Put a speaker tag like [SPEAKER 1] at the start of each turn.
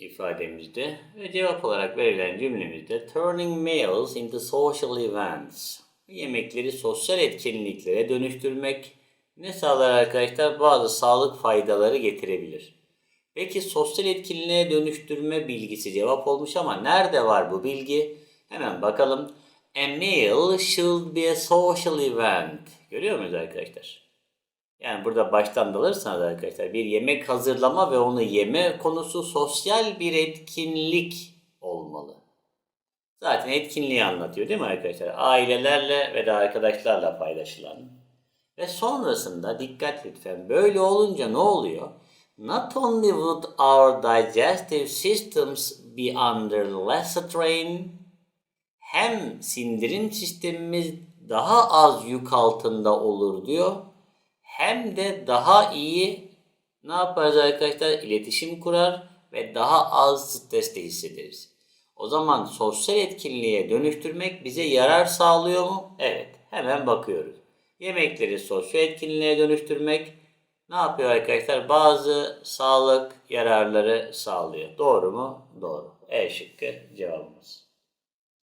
[SPEAKER 1] ifademizde ve cevap olarak verilen cümlemizde turning meals into social events yemekleri sosyal etkinliklere dönüştürmek ne sağlar arkadaşlar? Bazı sağlık faydaları getirebilir. Peki sosyal etkinliğe dönüştürme bilgisi cevap olmuş ama nerede var bu bilgi? Hemen bakalım. A meal should be a social event. Görüyor muyuz arkadaşlar? Yani burada baştan da alırsanız arkadaşlar bir yemek hazırlama ve onu yeme konusu sosyal bir etkinlik olmalı. Zaten etkinliği anlatıyor değil mi arkadaşlar? Ailelerle ve de arkadaşlarla paylaşılan. Ve sonrasında dikkat lütfen böyle olunca ne oluyor? Not only would our digestive systems be under less strain, hem sindirim sistemimiz daha az yük altında olur diyor. Hem de daha iyi ne yaparız arkadaşlar? İletişim kurar ve daha az stresli hissederiz. O zaman sosyal etkinliğe dönüştürmek bize yarar sağlıyor mu? Evet. Hemen bakıyoruz. Yemekleri sosyal etkinliğe dönüştürmek ne yapıyor arkadaşlar? Bazı sağlık yararları sağlıyor. Doğru mu? Doğru. E şıkkı cevabımız.